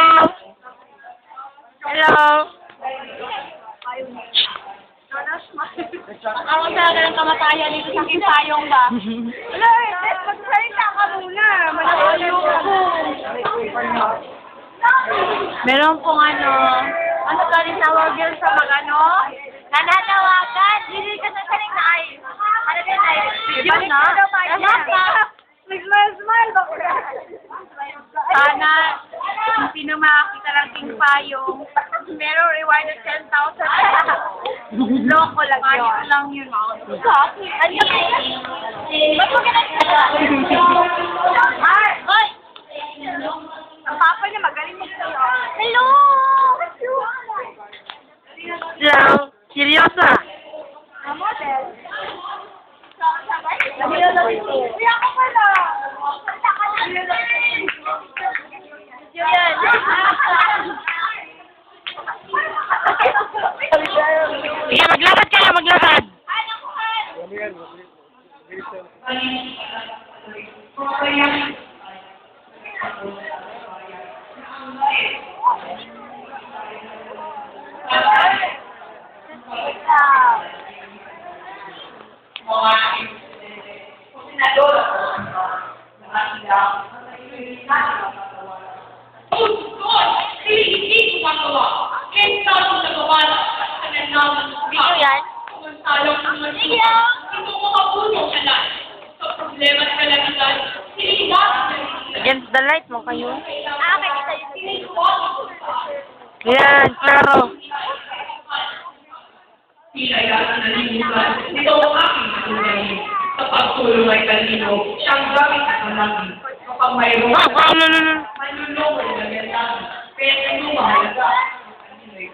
Hello? Ako sa akin ang kamatayan dito sa kisayong ba? Hello, eh, magsalita ka muna. Malayo ko. Meron pong ano, ano ka rin tawag yun sa mga ano? Nananawagan, hindi ka sa saling na ay. Ano ba ay? Video na? Nasa! Nag-smile, smile ba ko? Sana, sino makakita ng king payong, meron reward ng 10,000. Loko lang yun. Ayos lang yun. oh. Ano yun? Ba't mo? Ay! Ay! Ang papa niya magaling magsayo. Hello! Hello. Seryosa. Ang model. Uy, ako pala. Yan. Sige, maglakad kayo, maglakad. Video Sige ah. Against the light mo kayo. Ah, yun. Yan, klaro. Ito ang aking tunay sa pagtulong ay kanino siyang gamit ang lagi kapag mayroong Ah, ah, no, no, no.